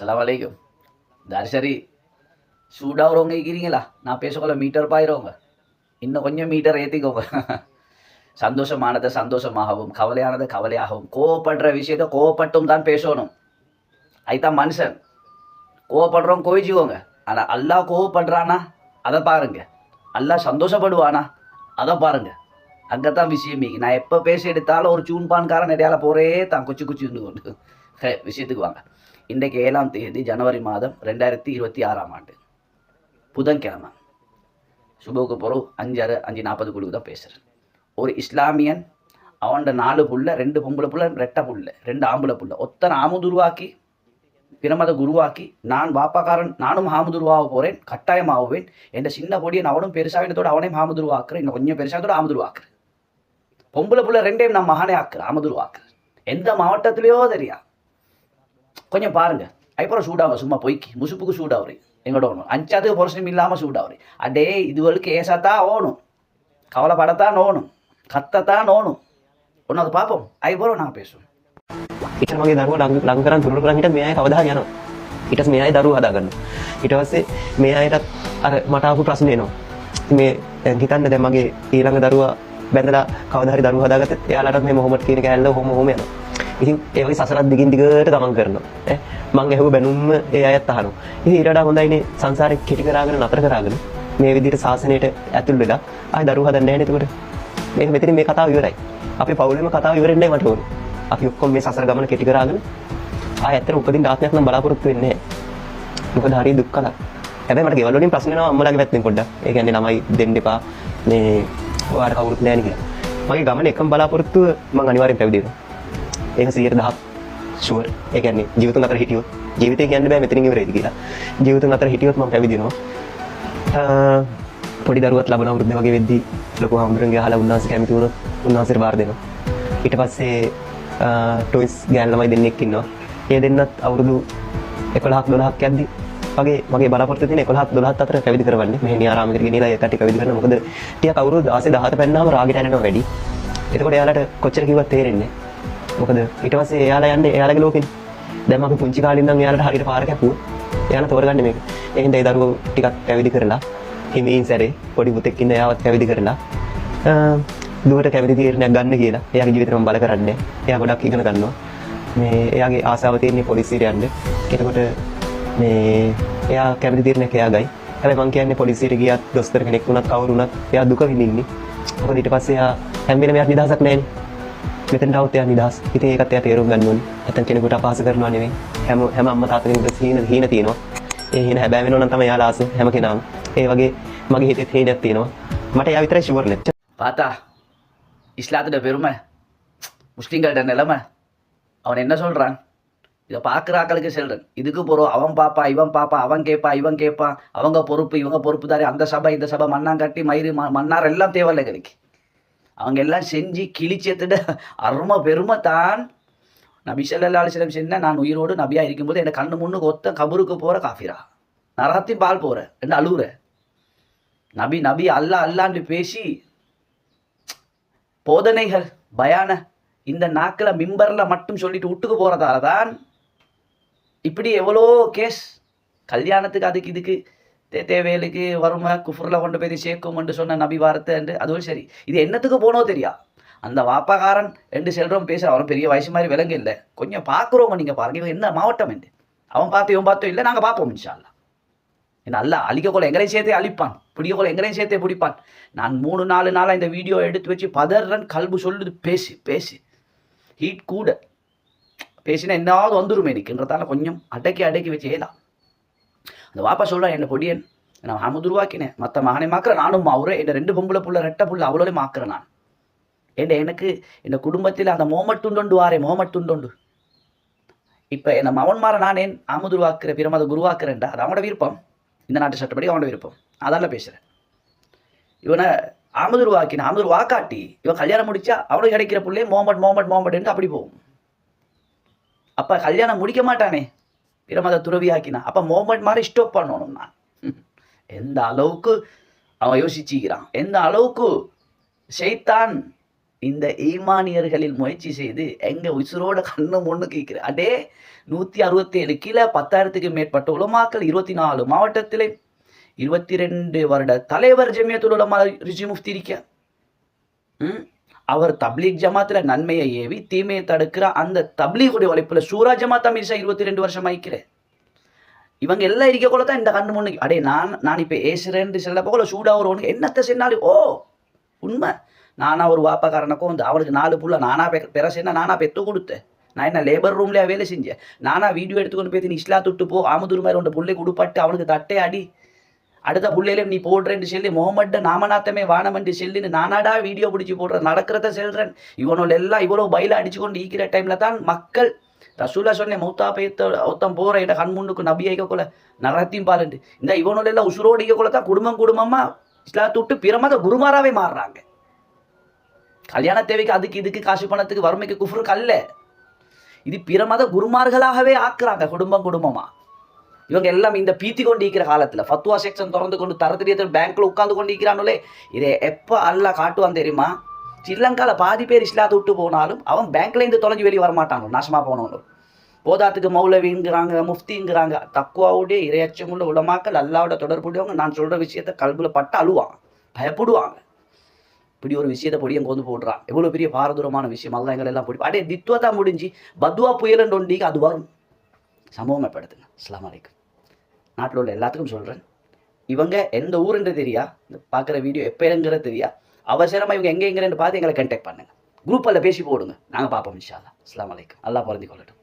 சலாம் அலைக்கும் தர்சரி சூடாகிறவங்க இருக்கிறீங்களா நான் பேசக்கொள்ள மீட்டர் பாயிரவங்க இன்னும் கொஞ்சம் மீட்டர் ஏற்றிக்கோங்க சந்தோஷமானதை சந்தோஷமாகவும் கவலையானதை கவலையாகவும் கோவப்படுற விஷயத்த கோவப்பட்டும் தான் பேசணும் அதுதான் மனுஷன் கோவப்படுறோம் கோவிச்சுக்கோங்க ஆனால் அல்லா கோவப்படுறானா அதை பாருங்க அல்லா சந்தோஷப்படுவானா அதை பாருங்க அங்கே தான் விஷயம் நான் எப்போ பேச எடுத்தாலும் ஒரு சூன்பான்காரன் இடையால போகிறே தான் குச்சி குச்சி கொண்டு விஷயத்துக்கு வாங்க இன்றைக்கு ஏழாம் தேதி ஜனவரி மாதம் ரெண்டாயிரத்தி இருபத்தி ஆறாம் ஆண்டு. புதன்கிழமை. சுபோக்கு பிறகு அஞ்சரை அஞ்சு நாற்பது குழுக்கு தான் பேசுகிறேன் ஒரு இஸ்லாமியன் அவன்ட நாலு புள்ள ரெண்டு பொம்பளை புள்ள ரெட்டை புள்ள ரெண்டு ஆம்பளை புள்ள. ஒத்தனை ஆமுதுருவாக்கி பிரமத குருவாக்கி நான் வாப்பாக்காரன் நானும் ஹாமுதுருவாக போகிறேன் கட்டாயமாகுவேன். என் சின்ன பொடியை அவனும் பெருசாவினத்தோட அவனையும் ஹாமுதுருவாக்குறேன் இன்னும் கொஞ்சம் பெருசாகத்தோட ஆமுதுருவாக்குறேன். பொம்பளை புள்ள ரெண்டையும் நான் மகனே ஆக்குறேன் ஆமுதுருவாக்குறேன். எந்த மாவட்டத்திலேயோ தெரியா கொஞ்சம் பாருங்க அதுக்கப்புறம் சூடாக சும்மா பொய்க்கு முசுப்புக்கு சூடாகுறி எங்கட ஒன்று அஞ்சாத்துக்கு பொருஷம் இல்லாமல் சூடாகுறி அடே இதுவரைக்கும் ஏசாத்தான் ஓணும் கவலைப்படத்தான் ஓணும் கத்தத்தான் ஓணும் ஒன்று அதை பார்ப்போம் அதுக்கப்புறம் நாங்கள் பேசுவோம் ඊට මගේ දරුව ලං ලං කරන් දුරු කරන් හිට මේ අය කවදා යනවා ඊට පස්සේ මේ අය දරුවෝ හදාගන්න ඊට පස්සේ මේ අයටත් අර මට ආපු ප්‍රශ්නේ එනවා ඉතින් මේ දැන් හිතන්න දැන් මගේ ඊළඟ දරුවා බැඳලා කවදා හරි දරුවෝ හදාගත්තත් එයාලටත් මේ මොහොමඩ් කියන කෑල්ල හොම හොම යනවා ඉතින් ඒ වගේ සසරත් දිගින් දිගට ගමන් කරනවා. ඈ? මං ඇහුව බැනුම්ම ඒ අයත් අහනවා. ඉතින් ඊට වඩා හොඳයිනේ සංසාරේ කෙටි කරාගෙන නතර කරාගෙන මේ විදිහට සාසනයට ඇතුල් වෙලා ආයි දරුවෝ හදන්න නැහැ නේද එතකොට. මේක මෙතන මේ කතාව ඉවරයි. අපි පවුලේම කතාව ඉවරෙන්නේ මට ඕනේ. අපි ඔක්කොම මේ සසර ගමන කෙටි කරාගෙන ආය ඇත්තට උපදින්න ආත්මයක් නම් බලාපොරොත්තු වෙන්නේ නැහැ. මොකද හරිය දුක් කලක්. හැබැයි මට ගෙවල් වලින් ප්‍රශ්න එනවා අම්මලාගේ පැත්තෙන් පොඩ්ඩක්. ඒ කියන්නේ ළමයි දෙන්න එපා. මේ ඔයාලට කවුරුත් නැහැ නේ කියලා. මගේ ගමන එකම බලාපොරොත්තුව මම අනිවාර්යෙන් පැවිදි වෙනවා. ඒක 100% ෂුවර්. ඒ කියන්නේ ජීවිතුන් අතර හිටියොත් ජීවිතය කියන්න බෑ මෙතනින් ඉවරයිද කියලා. ජීවිතුන් අතර හිටියොත් මම පැවිදි වෙනවා පොඩි දරුවත් ලබන අවුරුද්ද වගේ වෙද්දී ලොකු හාමුදුරන්ගේ අහලා උන්වහන්සේ කැමති වුණොත් උන්වහන්සේට බාර දෙනවා. ඊට පස්සේ ටොයිස් ගෑන් ළමයි දෙන්නෙක් ඉන්නවා. ඒ දෙන්නත් අවුරුදු 11ක් 12ක් යද්දි වගේ මගේ බලාපොරොත්තු තියෙන 11ක් 12ක් අතර පැවිදි කරවන්නේ. මෙහෙණි ආරාමයකට ගෙනියලා ඒ කට්ටිය පැවිදි කරන්න මොකද ටිකක් අවුරුදු 16 17 පෙන්නාම රාගෙට යනවා වැඩි. එතකොට එයාලට කොච්චර කිව්වත් තේරෙන්නේ නැහැ. මොකද ඊට පස්සේ එයාලා යන්නේ එයාලගේ ලෝකෙට දැන් අපි පුංචි කාලේ ඉඳන් එයාලට හරියට පාර කැපුවා එයාලා තෝරගන්නේ මේක. ඒ හින්දා ඒ දරුවෝ ටිකක් පැවිදි කරලා හිමින් සැරේ පොඩි පුතෙක් ඉන්න එයාවත් පැවිදි කරලා අ, දුවට කැවිදි තීරණයක් ගන්න කියලා. එයාගේ ජීවිතේ මම බල කරන්නේ. එයා ගොඩක් ඉගෙන ගන්නවා. මේ එයාගේ ආසාව තියෙන්නේ පොලිසියට යන්න එතකොට මේ එයා කැවිදි තීරණයක් එයාගයි. හැබැයි මං කියන්නේ පොලිසියට ගියත් දොස්තර කෙනෙක් වුණත් කවුරු වුණත් එයා දුක විඳින්නේ. මොකද ඊට පස්සේ එයා හැම වෙලේම එයාට නිදහසක් නැහැනේ මෙතනට මෙතන ටවුත්ය නිදහස්. ඉතින් ඒකත් එයා තේරුම් ගන්න ඕනේ. නැත්නම් කෙනෙකුට අපහාස කරනවා නෙමෙයි. හැම හැම අම්මා තාත්තා කෙනෙකුට හීන හීන තියෙනවා. ඒ හීන හැබෑ වෙනවා නම් තමයි එයාලා ආස හැම කෙනාම. ඒ වගේ මගේ හිතෙත් හීනයක් තියෙනවා. මට එයා විතරයි ෂුවර් නෙත්. பார்த்தா இஸ்லாத்தோட பெருமை முஸ்லீம்கள்கிட்ட நிலைமை அவன் என்ன சொல்கிறான் இதை பார்க்குற ஆக்களுக்கு சொல்கிறேன் இதுக்கு போகிறோம் அவன் பாப்பா இவன் பாப்பா அவன் கேட்பா இவன் கேட்பான் அவங்க பொறுப்பு இவங்க பொறுப்புதாரி அந்த சபை இந்த சபை மண்ணாங்கட்டி மயிறு மன்னார் எல்லாம் தேவையில்லை கிடைக்கு அவங்க எல்லாம் செஞ்சு கிழிச்சத்துட அருமை பெருமை தான். நபி ஸல்லல்லாஹு அலைஹி வஸல்லம் நான் உயிரோடு நபியா இருக்கும்போது என் கண்ணு முன்னுக்கு ஒத்த கபருக்கு போற காஃபிரா? நரகத்தின் பால் போற என்ன அழுகுற நபி நபி அல்லா அல்லான்னு பேசி போதனைகள் பயான இந்த நாக்கில் மிம்பரில் மட்டும் சொல்லிட்டு விட்டுக்கு போகிறதால தான் இப்படி எவ்வளோ கேஸ் கல்யாணத்துக்கு அதுக்கு இதுக்கு தே தேவைகளுக்கு வறுமை குஃபுரில் கொண்டு போய் சேர்க்கும் என்று சொன்ன நபி வார்த்தை என்று அதுவும் சரி. இது என்னத்துக்கு போனோ தெரியா? அந்த வாப்பாக்காரன் ரெண்டு செல்றோம் பேச அவன் பெரிய வயசு மாதிரி விலங்கு இல்லை. கொஞ்சம் பார்க்குறோம் நீங்கள் பாருங்க இவன் என்ன மாவட்டம் என்று. அவன் பார்த்து இவன் பார்த்தோம் இல்லை நாங்கள் பார்ப்போம் இன்ஷால்லா நல்லா அழிக்க அழிக்கக்கொள்ள எங்களையும் சேர்த்தே அழிப்பான். பிடிக்கக்கொள்ள எங்களையும் சேர்த்தே பிடிப்பான். நான் மூணு நாலு நாளாக இந்த வீடியோ எடுத்து வச்சு பதறன் கல்பு சொல்லுது பேசு பேசு. ஹீட் கூட. பேசினா என்னாவது வந்துருமே எனக்குன்றதால கொஞ்சம் அடக்கி அடக்கி வச்சு ஏலா அந்த வாப்பா சொல்கிறான் என்ன பொடியன் நான் அமுது உருவாக்கினேன் மற்ற மகனை மாக்குறேன் நானும் அவரே என் ரெண்டு பொம்பளை புள்ள ரெட்டை புள்ள அவ்வளோலே மாக்குறேன் நான். ஏண்ட எனக்கு என் குடும்பத்தில் அந்த மோமட்டுண்டொண்டு வாரே மோமட்டுண்டொண்டு இப்போ என்னை மவன்மார நான் ஏன் அமுதுருவாக்குற பிரமத குருவாக்குறேன்டா அது அவனோட விருப்பம். இந்த நாட்டு சட்டப்படி அவனோட விருப்பம். அதால பேசுகிறேன் இவனை ஆமதுருவாக்கின ஆமதுரு வாக்காட்டி இவன் கல்யாணம் முடிச்சா அவனுக்கு கிடைக்கிற பிள்ளை மோமட் மோமட் மோமட்ன்ட்டு அப்படி போகும். அப்போ கல்யாணம் முடிக்க மாட்டானே பிரமத துறவியாக்கினா. அப்போ மோமட் மாதிரி ஸ்டோப் பண்ணணும் நான். எந்த அளவுக்கு அவன் யோசிச்சுக்கிறான்? எந்த அளவுக்கு ஷைத்தான் இந்த ஈமானியர்களில் முயற்சி செய்து எங்க உசுரோட கண்ணு முன்னு கேட்கிற? அடே நூற்றி அறுபத்தி ஏழு கீழே பத்தாயிரத்துக்கு மேற்பட்ட உலமாக்கள் இருபத்தி நாலு மாவட்டத்திலே இருபத்தி ரெண்டு வருட தலைவர் ஜமியத்துல் உலமா ரிஜி முஃப்தி இருக்க ம்? அவர் தப்லீக் ஜமாத்தில் நன்மையை ஏவி தீமையை தடுக்கிற அந்த தப்லீகுடைய உழைப்புல சூரா ஜமாத் அமீர்ஷா இருபத்தி ரெண்டு வருஷம் ஆயிக்கிறேன் இவங்க எல்லாம் இருக்கக்குள்ள தான் இந்த கண்ணு முன்னுக்கு அடே நான் நான் இப்போ ஏசுறேன்னு சொல்ல போகல சூடாக ஒருவனுக்கு ஒன்று என்னத்தை சென்னாலும் ஓ உண்மை. நானாக ஒரு வாப்பாக்காரனுக்கும் வந்து அவனுக்கு நாலு புள்ள நானாக பெற சென்னா நானா பெற்று கொடுத்தேன். நான் என்ன லேபர் ரூம்லேயே வேலை செஞ்சேன்? நானாக வீடியோ எடுத்துக்கொண்டு போய் நீ இஸ்லா துட்டு போ ஆமதூர் மாதிரி உண்ட புள்ளை கொடுப்பாட்டு அவனுக்கு தட்டே அடி. அடுத்த புள்ளையில நீ போடுறேன்னு சொல்லி முகமட்ட நாமநாத்தமே வானமன்று செல்லுன்னு நானாடா வீடியோ பிடிச்சி போடுறேன் நடக்கிறத செல்றேன். இவனோட எல்லாம் இவ்வளோ பயில அடிச்சு கொண்டு ஈக்கிற டைமில் தான் மக்கள் ரசூலா சொன்னேன் மௌத்தா பேத்த ஒருத்தன் போற இட கண் முன்னுக்கு நபி ஐக்கக்குள்ள நரத்தையும் பாருண்டு இந்த இவனோட எல்லாம் உசுரோடு ஐக்கக்குள்ள தான் குடும்பம் குடும்பமா இஸ்லாத்தை விட்டு பிரமத குருமாராவே மாறுறாங்க கல்யாண தேவைக்கு அதுக்கு இதுக்கு காசு பணத்துக்கு வறுமைக்கு குஃபுரு அல்ல இது பிரமத குருமார்களாகவே ஆக்குறாங்க குடும்பம் குடும்பமா இவங்க எல்லாம் இந்த பீத்தி கொண்டு இருக்கிற காலத்துல ஃபத்வா செக்ஷன் திறந்து கொண்டு தரத்திரியத்தில் பேங்க்ல உட்காந்து கொண்டு இருக்கிறானுலே இதை எப்போ அல்லா காட்டுவான் தெரியுமா ஸ்ரீலங்கால பாதி பேர் இஸ்லாத்து விட்டு போனாலும் அவன் பேங்க்ல இருந்து தொலைஞ்சு வெளியே வரமாட்டானோ நாசமா போனவனும் போதாத்துக்கு மௌலவிங்கிறாங்க முஃப்திங்கிறாங்க. தக்குவாவுடைய இரையச்சமுள்ள உலமாக்கள் அல்லாவோட தொடர்புடையவங்க நான் சொல்ற விஷயத்த கல்புல பட்டு அழுவான் பயப்படுவாங்க. இப்படி ஒரு விஷயத்தை பொடியும் கொண்டு போடுறான் எவ்வளவு பெரிய பாரதூரமான விஷயம். அல்ல எங்களை எல்லாம் பொடி அடே தித்துவத்தா முடிஞ்சு. பத்வா புயலன் ஒண்டிக்கு அது வரும். சமூகமைப்படுத்துங்க அஸ்லாம் அலைக்கும். நாட்டில் உள்ள எல்லாத்துக்கும் சொல்கிறேன் இவங்க எந்த ஊருன்றது தெரியா? இந்த பார்க்குற வீடியோ எப்போ தெரியா? அவசரமாக இவங்க எங்கேங்கிறன்னு பார்த்து எங்களை கண்டெக்ட் பண்ணுங்க. குரூப்பில் பேசி போடுங்க. நாங்கள் பார்ப்போம் இன்ஷா அல்லாஹ் அஸ்ஸலாமு அலைக்கும். அல்லாஹ் பிறந்து கொள்ளட்டும்.